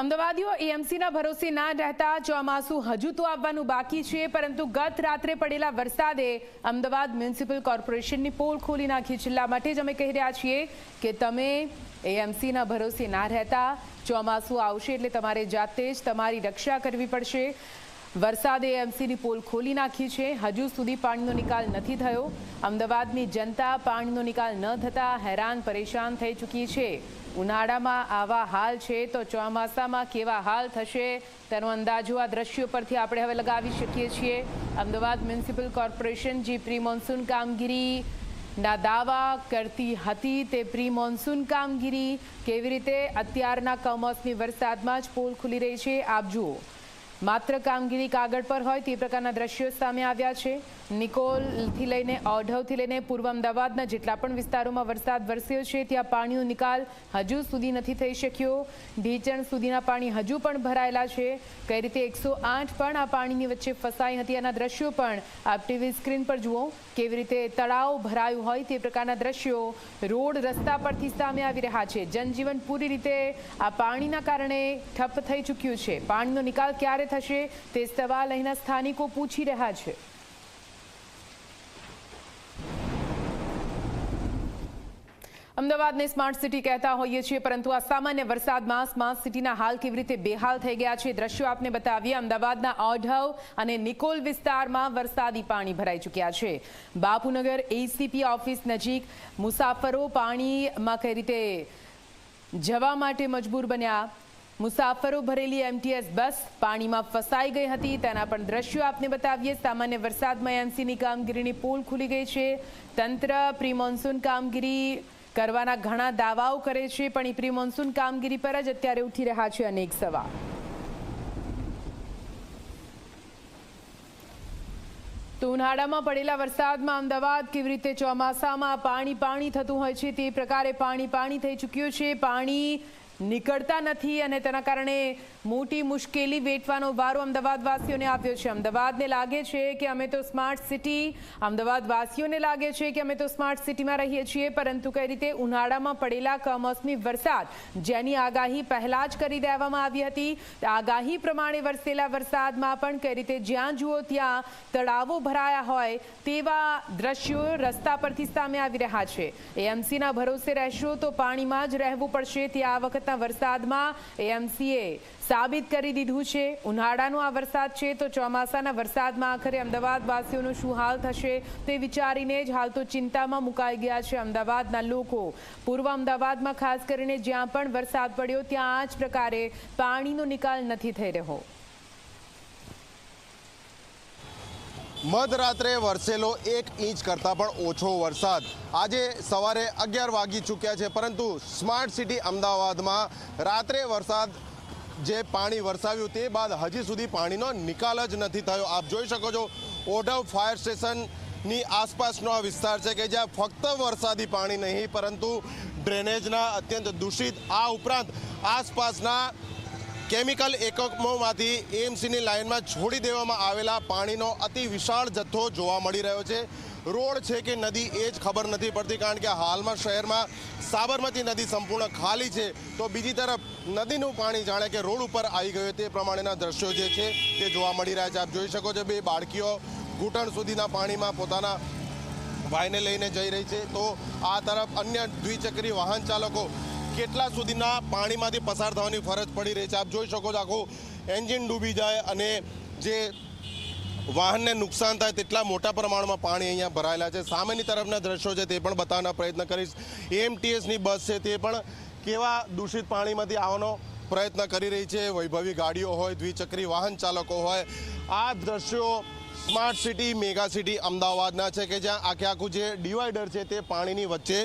અમદાવાદીઓ એએમસીના ભરોસે ના રહેતા ચોમાસું હજુ તો આવવાનું બાકી છે, પરંતુ ગત રાત્રે પડેલા વરસાદે અમદાવાદ મ્યુનિસિપલ કોર્પોરેશનની પોલ ખોલી નાખી. છેલ્લા માટે જ અમે કહી રહ્યા છીએ કે તમે એએમસીના ભરોસે ના રહેતા, ચોમાસું આવશે એટલે તમારે જાતે જ તમારી રક્ષા કરવી પડશે. વરસાદે એમસીની પોલ ખોલી નાખી છે, હજુ સુધી પાણીનો નિકાલ નથી થયો. અમદાવાદની જનતા પાણીનો નિકાલ ન થતાં હેરાન, પરેશાન થઈ ચૂકી છે. ઉનાળામાં આવા હાલ છે તો ચોમાસામાં કેવા હાલ થશે તેનો અંદાજો આ દ્રશ્યો પરથી આપણે હવે લગાવી શકીએ છીએ. અમદાવાદ મ્યુનિસિપલ કોર્પોરેશન જે પ્રી મોન્સૂન કામગીરી ના દાવા કરતી હતી તે પ્રી મોન્સૂન કામગીરી કેવી રીતે અત્યારના કમોસમી વરસાદમાં જ પોલ ખુલી રહી છે, આપ જુઓ. માત્ર કામગીરી કાગળ પર હોય તે પ્રકારના દ્રશ્યો સામે આવ્યા છે. નિકોલથી લઈને ઓઢવથી લઈને પૂર્વ અમદાવાદના જેટલા પણ વિસ્તારોમાં વરસાદ વરસ્યો છે, ત્યાં પાણીનો નિકાલ હજુ સુધી નથી થઈ શક્યો. ઢીચણ સુધીના પાણી હજુ પણ ભરાયેલા છે. કઈ રીતે એકસો પણ આ પાણીની વચ્ચે ફસાઈ હતી આના દ્રશ્યો પણ આપ ટીવી સ્ક્રીન પર જુઓ. કેવી રીતે તળાવ ભરાયું હોય તે પ્રકારના દ્રશ્યો રોડ રસ્તા પરથી સામે આવી રહ્યા છે. જનજીવન પૂરી રીતે આ પાણીના કારણે ઠપ થઈ ચૂક્યું છે. પાણીનો નિકાલ ક્યારે થશે તે સવાલ અહીંના સ્થાનિકો પૂછી રહ્યા છે. અમદાવાદને સ્માર્ટ સિટી કહેતા હોઈએ છીએ, પરંતુ આ સામાન્ય વરસાદમાં સ્માર્ટ સિટીના હાલ કેવી રીતે બેહાલ થઈ ગયા છે દ્રશ્યો આપને બતાવીએ. અમદાવાદના ઓઢવ અને નિકોલ વિસ્તારમાં વરસાદી પાણી ભરાઈ ચૂક્યા છે. બાપુનગર એસીપી ઓફિસ નજીક મુસાફરો પાણીમાં કઈ રીતે જવા માટે મજબૂર બન્યા? મુસાફરો ભરેલી એમટીએસ બસ પાણીમાં ફસાઈ ગઈ હતી. તેના પણ દ્રશ્યો આપને બતાવીએ. સામાન્ય વરસાદમાં એમસીની કામગીરીની પોલ ખુલી ગઈ છે. તંત્ર પ્રી કામગીરી કરવાના ઘણા દાવાઓ કરે છે, પણ એ પ્રી કામગીરી પર જ અત્યારે ઉઠી રહ્યા છે અનેક સવાલ. તો ઉનાળામાં પડેલા વરસાદમાં અમદાવાદ કેવી રીતે ચોમાસામાં પાણી પાણી થતું હોય છે તે પ્રકારે પાણી પાણી થઈ ચૂક્યું છે. પાણી નીકળતા નથી અને તેના કારણે મોટી મુશ્કેલી વેઠવાનો વારો અમદાવાદવાસીઓને આવ્યો છે. અમદાવાદને લાગે છે કે અમે તો સ્માર્ટ સિટી, અમદાવાદવાસીઓને લાગે છે કે અમે તો સ્માર્ટ સિટીમાં રહીએ છીએ, પરંતુ કઈ રીતે ઉનાળામાં પડેલા કમોસમી વરસાદ, જેની આગાહી પહેલાં જ કરી દેવામાં આવી હતી. આગાહી પ્રમાણે વરસેલા વરસાદમાં પણ કઈ રીતે જ્યાં જુઓ ત્યાં તળાવો ભરાયા હોય તેવા દ્રશ્યો રસ્તા પરથી સામે આવી રહ્યા છે. એએમસીના ભરોસે રહેશો તો પાણીમાં જ રહેવું પડશે. ત્યાં આ વખતના વરસાદમાં એએમસીએ સાબિત કરી દીધું છે. ઉનાળાનો આ વરસાદ છે તો ચોમાસાના વરસાદમાં આખરે અમદાવાદવાસીઓનો શું હાલ થશે તે વિચારીને જ હાલ તો ચિંતામાં મુકાઈ ગયા છે અમદાવાદના લોકો. પૂર્વ અમદાવાદમાં ખાસ કરીને જ્યાં પણ વરસાદ પડ્યો ત્યાં આ જ પ્રકારે પાણીનો નિકાલ નથી થઈ રહ્યો. મધરાત્રે વરસેલો એક ઇંચ કરતાં પણ ઓછો વરસાદ. આજે સવારે અગિયાર વાગી ચૂક્યા છે, પરંતુ સ્માર્ટ સિટી અમદાવાદમાં રાત્રે વરસાદ જે પાણી વરસાવ્યું તે બાદ હજી સુધી પાણીનો નિકાલ જ નથી થયો. આપ જોઈ શકો છો, ઓઢવ ફાયર સ્ટેશનની આસપાસનો આ વિસ્તાર છે કે જ્યાં ફક્ત વરસાદી પાણી નહીં, પરંતુ ડ્રેનેજના અત્યંત દૂષિત આ ઉપરાંત આસપાસના કેમિકલ એકમોમાંથી એએમસીની લાઇનમાં છોડી દેવામાં આવેલા પાણીનો અતિ વિશાળ જથ્થો જોવા મળી રહ્યો છે. રોડ છે કે નદી એ જ ખબર નથી પડતી કારણ કે હાલમાં શહેરમાં સાબરમતી નદી સંપૂર્ણ ખાલી છે. તો બીજી તરફ નદીનું પાણી જાણે કે રોડ ઉપર આવી ગયું તે પ્રમાણેના દ્રશ્યો જે છે તે જોવા મળી રહ્યા છે. આપ જોઈ શકો છો બે બાળકીઓ ઘૂંટણ સુધીના પાણીમાં પોતાના ભાઈને લઈને જઈ રહી છે. તો આ તરફ અન્ય દ્વિચક્રી વાહન ચાલકો કેટલા સુધીના પાણીમાંથી પસાર થવાની ફરજ પડી રહી છે? આપ જોઈ શકો છો આખું એન્જિન ડૂબી જાય અને જે વાહનને નુકસાન થાય તેટલા મોટા પ્રમાણમાં પાણી અહીંયા ભરાયેલા છે. સામેની તરફના દ્રશ્યો છે તે પણ બતાવવાનો પ્રયત્ન કરીશ. એએમટીએસની બસ છે તે પણ કેવા દૂષિત પાણીમાંથી આવવાનો પ્રયત્ન કરી રહી છે? વૈભવી ગાડીઓ હોય, દ્વિચક્રી વાહન ચાલકો હોય. આ દ્રશ્યો સ્માર્ટ સિટી, મેગા સિટી અમદાવાદના છે કે જ્યાં આખે આખું જે ડિવાઈડર છે તે પાણીની વચ્ચે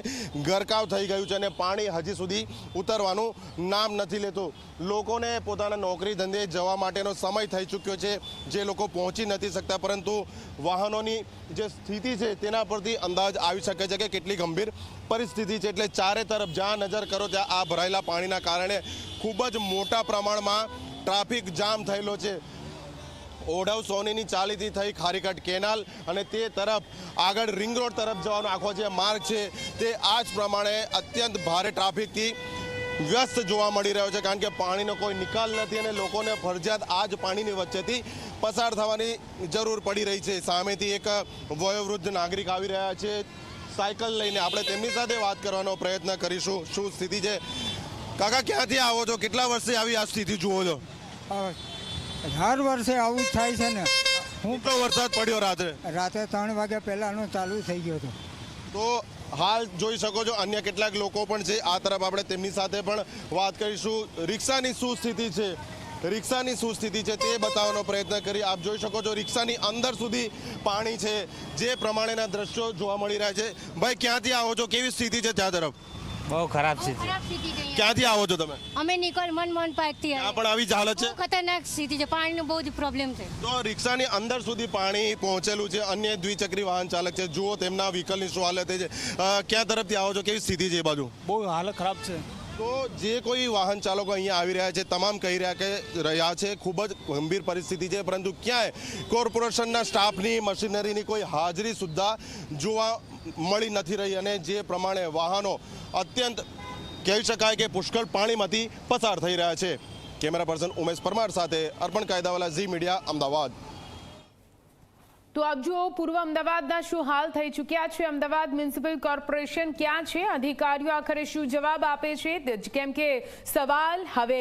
ગરકાવ થઈ ગયું છે અને પાણી હજી સુધી ઉતરવાનું નામ નથી લેતું. લોકોને પોતાના નોકરી ધંધે જવા માટેનો સમય થઈ ચૂક્યો છે, જે લોકો પહોંચી નથી શકતા, પરંતુ વાહનોની જે સ્થિતિ છે તેના પરથી અંદાજ આવી શકે છે કે કેટલી ગંભીર પરિસ્થિતિ છે. એટલે ચારે તરફ જ્યાં નજર કરો ત્યાં આ ભરાયેલા પાણીના કારણે ખૂબ જ મોટા પ્રમાણમાં ટ્રાફિક જામ થયેલો છે. ઓઢવ સોનીની ચાલીથી થઈ ખારીકટ કેનાલ અને તે તરફ આગળ રિંગ રોડ તરફ જવાનો આખો જે માર્ગ છે તે આ જ પ્રમાણે અત્યંત ભારે ટ્રાફિકથી વ્યસ્ત જોવા મળી રહ્યો છે કારણ કે પાણીનો કોઈ નિકાલ નથી અને લોકોને ફરજિયાત આ જ પાણીની વચ્ચેથી પસાર થવાની જરૂર પડી રહી છે. સામેથી એક વયોવૃદ્ધ નાગરિક આવી રહ્યા છે. સાયકલ લઈને આપણે તેમની સાથે વાત કરવાનો પ્રયત્ન કરીશું. શું સ્થિતિ છે? કાકા, ક્યાંથી આવો છો? કેટલા વર્ષથી આવી આ સ્થિતિ જુઓ છો? હર વર્ષે આવું જ થાય છે ને. હું કેટલો વરસાદ પડ્યો રાત્રે. રાત્રે ત્રણ વાગ્યા પહેલાંનો ચાલુ થઈ ગયો હતો. તો હાલ જોઈ શકો છો અન્ય કેટલાક લોકો પણ છે આ તરફ આપણે તેમની સાથે પણ વાત કરીશું. રિક્ષાની શું સ્થિતિ છે? રિક્ષાની શું સ્થિતિ છે તે બતાવવાનો પ્રયત્ન કરી. આપ જોઈ શકો છો રિક્ષાની અંદર સુધી પાણી છે. જે પ્રમાણેના દ્રશ્યો જોવા મળી રહ્યા છે. ભાઈ ક્યાંથી આવો છો? કેવી સ્થિતિ છે ત્યાં તરફ? બહુ ખરાબ છે સ્થિતિ ક્યાંથી આવો છો તમે? અમે નિકોલ મન મન ત્યાં આવ્યા. પણ આવી જ હાલત છે? ખતરનાક સ્થિતિ છે. પાણીનો બહુ જ પ્રોબ્લેમ છે. તો રિક્ષાની અંદર સુધી પાણી પહોંચેલું છે. અન્ય દ્વિચક્રી વાહન ચાલક છે. જુઓ તેમના વ્હીકલની શું હાલત છે. ક્યાં તરફથી આવો છો? કેવી સ્થિતિ છે એ બાજુ? બહુ હાલત ખરાબ છે. તો જે કોઈ વાહન ચાલકો અહીંયા આવી રહ્યા છે, તમામ કહી રહ્યા કે રહ્યા છે, ખૂબ જ ગંભીર પરિસ્થિતિ છે, પરંતુ ક્યાંય કોર્પોરેશનના સ્ટાફની, મશીનરીની કોઈ હાજરી સુદ્ધા જોવા મળી નથી રહી અને જે પ્રમાણે વાહનો અત્યંત કહી શકાય કે પુષ્કળ પાણીમાંથી પસાર થઈ રહ્યા છે. કેમેરા પર્સન ઉમેશ પરમાર સાથે અર્પણ કાયદાવાલા ઝી મીડિયા, અમદાવાદ. તો આપ જુઓ, પૂર્વ અમદાવાદના શું હાલ થઈ ચૂક્યા છે? અમદાવાદ મ્યુનિસિપલ કોર્પોરેશન ક્યાં છે? અધિકારીઓ આખરે શું જવાબ આપે છે? કેમ કે સવાલ હવે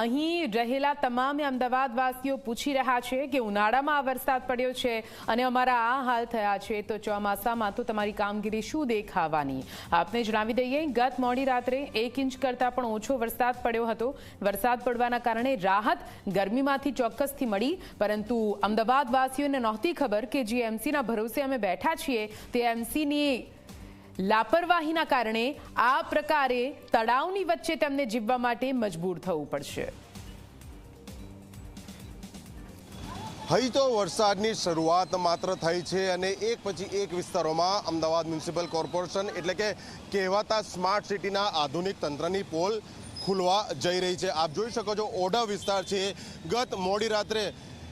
અહીં રહેલા તમામે અમદાવાદવાસીઓ પૂછી રહ્યા છે કે ઉનાળામાં આ વરસાદ પડ્યો છે અને અમારા આ હાલ થયા છે. તો ચોમાસામાં તો તમારી કામગીરી શું દેખાવાની? આપને જણાવી દઈએ, ગત મોડી રાત્રે એક ઇંચ કરતાં પણ ઓછો વરસાદ પડ્યો હતો. વરસાદ પડવાના કારણે રાહત ગરમીમાંથી ચોક્કસથી મળી, પરંતુ અમદાવાદવાસીઓને નહોતી ખબર કે જે એમસીના ભરોસે અમે બેઠા છીએ, તે એમસીની લાપરવાહીના કારણે આ પ્રકારે તળાવની વચ્ચે તેમને જીવવા માટે મજબૂર થવું પડશે. હજી તો વરસાદની શરૂઆત માત્ર થઈ છે અને એક પછી એક વિસ્તારોમાં અમદાવાદ મ્યુનિસિપલ કોર્પોરેશન એટલે કે કહેવાતા સ્માર્ટ સિટીના આધુનિક તંત્રની પોલ ખુલવા જઈ રહી છે. આપ જોઈ શકો છો ઓઢા વિસ્તાર છે. ગત મોડી રાત્રે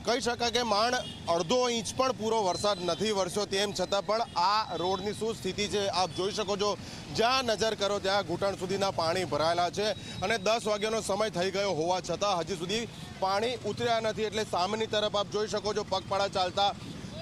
કહી શકાય કે માંડ અડધો ઇંચ પણ પૂરો વરસાદ નથી વરસ્યો તેમ છતાં પણ આ રોડની શું સ્થિતિ છે આપ જોઈ શકો છો. જ્યાં નજર કરો ત્યાં ઘૂંટણ સુધીના પાણી ભરાયેલા છે અને દસ વાગ્યાનો સમય થઈ ગયો હોવા છતાં હજી સુધી પાણી ઉતર્યા નથી એટલે સામેની તરફ આપ જોઈ શકો છો પગપાળા ચાલતા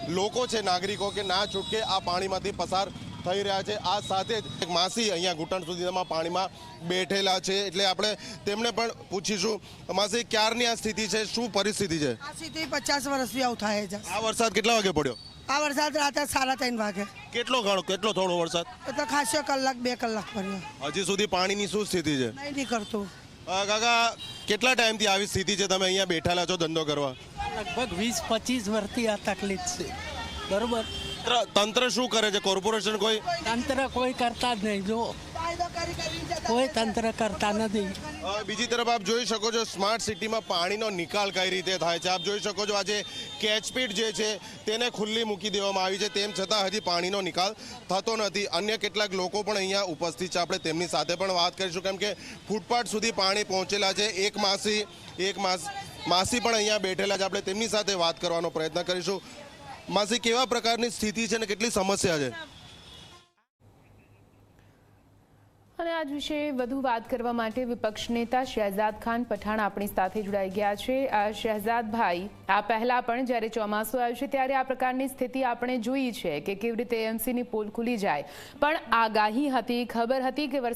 લોકો છે, નાગરિકો કે ના છૂટકે આ પાણીમાંથી પસાર થઈ રહ્યા છે. આ સાથે જ એક માસી અહીંયા ઘૂંટણ સુધીમાં પાણીમાં બેઠેલા છે. એટલે આપણે તેમને પણ પૂછીશું માસી ક્યારની આ સ્થિતિ છે? શું પરિસ્થિતિ છે? આ સ્થિતિ પચાસ વર્ષથી આવું થાય છે. આ વરસાદ કેટલા વાગે પડ્યો? આ વરસાદ રાતે સાડા ત્રણ વાગે. કેટલો ઘણો કેટલો થોડો વરસાદ? એ તો ખાસો કલાક બે કલાક પડ્યો. હજી સુધી પાણીની શું સ્થિતિ છે? નહીં નીકળતું કાકા કેટલા ટાઈમથી આવી સ્થિતિ છે? તમે અહીંયા બેઠેલા છો ધંધો કરવા. લગભગ વીસ પચીસ વર્ષથી આ તકલીફ છે. બરોબર? તંત્ર- તંત્ર શું કરે છે? કોર્પોરેશન કોઈ? તંત્ર કોઈ કરતા જ નહીં જો. કોઈ તંત્ર કરતા નથી. બીજી તરફ આપ જોઈ શકો છો સ્માર્ટ સિટીમાં પાણીનો નિકાલ કઈ રીતે થાય છે? આપ જોઈ શકો છો આજે કેચપીટ જે છે તેને ખુલ્લી મૂકી દેવામાં આવી છે. તેમ છતાં હજી પાણીનો નિકાલ થતો નથી. અન્ય કેટલાક લોકો પણ અહીંયા ઉપસ્થિત છે. આપણે તેમની સાથે પણ વાત કરીશું કેમ કે ફૂટપાથ સુધી પાણી પહોંચેલા છે. એક માસી એક માસ માસી પણ અહીંયા બેઠેલા છે. આપણે તેમની સાથે વાત કરવાનો પ્રયત્ન કરીશું. માસી, કેવા પ્રકારની સ્થિતિ છે અને કેટલી સમસ્યા છે? અને આજ વિશે વધુ વાત કરવા માટે વિપક્ષ નેતા શહેજાદ ખાન પઠાણ આપણી સાથે જોડાઈ ગયા છે. આ શહેજાદભાઈ આ પહેલા પણ જ્યારે ચોમાસું આવ્યું છે, ત્યારે આ પ્રકારની સ્થિતિ આપણે જોઈ છે કે કેવી રીતે એમસીની પોલ ખુલી જાય. પણ આગાહી હતી, ખબર હતી કે